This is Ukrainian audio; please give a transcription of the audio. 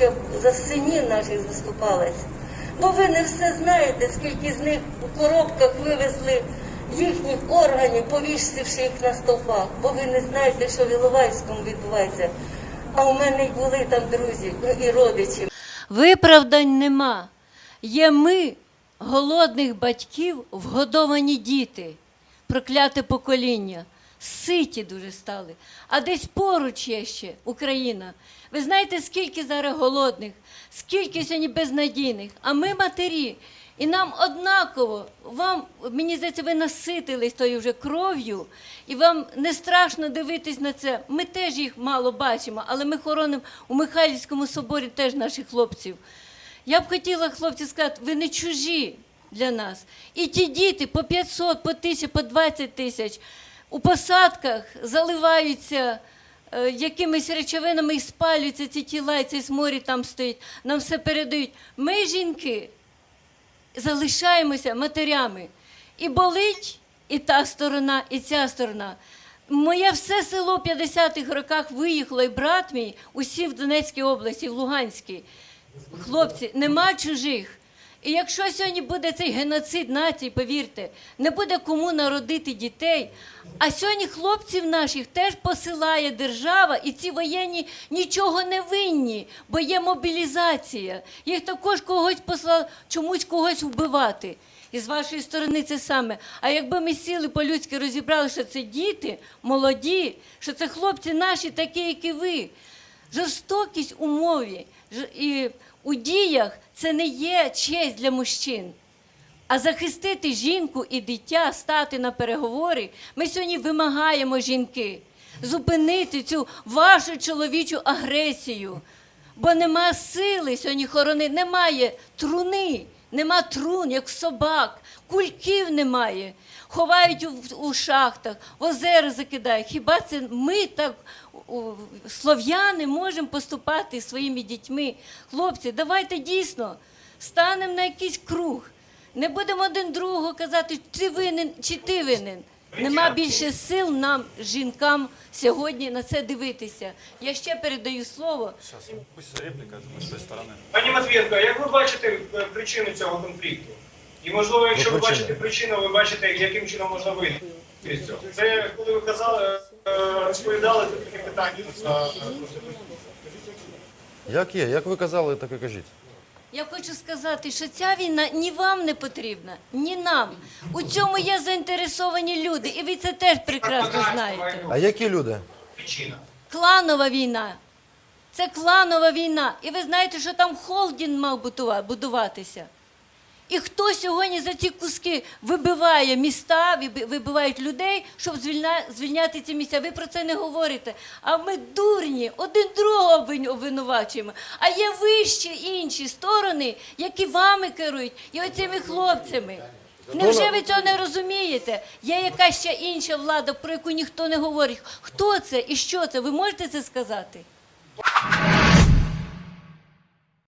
щоб за синів наших заступалась. Бо ви не все знаєте, скільки з них у коробках вивезли їхніх органів, повісивши їх на стовпах. Бо ви не знаєте, що в Іловайському відбувається. А у мене й були там друзі і родичі. Виправдань нема. Є ми, голодних батьків, вгодовані діти, прокляте покоління, ситі дуже стали. А десь поруч є ще Україна. Ви знаєте, скільки зараз голодних, скільки сьогодні безнадійних, а ми матері. І нам однаково, вам, мені здається, ви наситились тою вже кров'ю, і вам не страшно дивитись на це. Ми теж їх мало бачимо, але ми хоронимо у Михайлівському соборі теж наших хлопців. Я б хотіла, хлопці, сказати, ви не чужі для нас. І ті діти по 500, по 1000, по 20 тисяч у посадках заливаються е, якимись речовинами і спалюються ці тіла, і цей сморі там стоїть. Нам все передають. Ми, жінки, залишаємося матерями. І болить і та сторона, і ця сторона. Моє все село в 50-х роках виїхало, і брат мій усі в Донецькій області, в Луганській. Хлопці, нема чужих. І якщо сьогодні буде цей геноцид націй, повірте, не буде кому народити дітей. А сьогодні хлопців наших теж посилає держава, і ці воєнні нічого не винні, бо є мобілізація. Їх також когось послали, чомусь когось вбивати. І з вашої сторони це саме. А якби ми сіли по-людськи розібрали, що це діти молоді, що це хлопці наші, такі, як і ви. Жорстокість у мові і у діях це не є честь для мужчин. А захистити жінку і дитя, стати на переговори, ми сьогодні вимагаємо жінки зупинити цю вашу чоловічу агресію. Бо нема сили сьогодні хоронити, немає труни, нема трун, як собак, кульків немає. Ховають у, у шахтах, озера закидають. Хіба це ми так, слов'яни, можемо поступати своїми дітьми? Хлопці, давайте дійсно станемо на якийсь круг. Не будемо один другого казати, ти винен чи ти винен. Нема більше сил нам, жінкам, сьогодні на це дивитися. Я ще передаю слово. Сейчас, пусть реплика с той стороны. Пані Матвієнко, як ви бачите е, причину цього конфлікту? І можливо, якщо ви бачите причину, ви бачите, яким чином можна вийти з цього. Це коли ви казали, е, розповідали це таке питання Як є? Як ви казали, так і кажіть. Я хочу сказати, що ця війна ні вам не потрібна, ні нам. У цьому є заінтересовані люди, і ви це теж прекрасно знаєте. А які люди? Кланова війна. Це кланова війна. І ви знаєте, що там холдінг мав будуватися. І хто сьогодні за ці куски вибиває міста, виби- вибивають людей, щоб звільня- звільняти ці місця? Ви про це не говорите. А ми дурні, один другого обвин- обвинувачуємо. А є вищі інші сторони, які вами керують, і оцими хлопцями. Невже ви цього не розумієте? Є якась ще інша влада, про яку ніхто не говорить. Хто це і що це? Ви можете це сказати?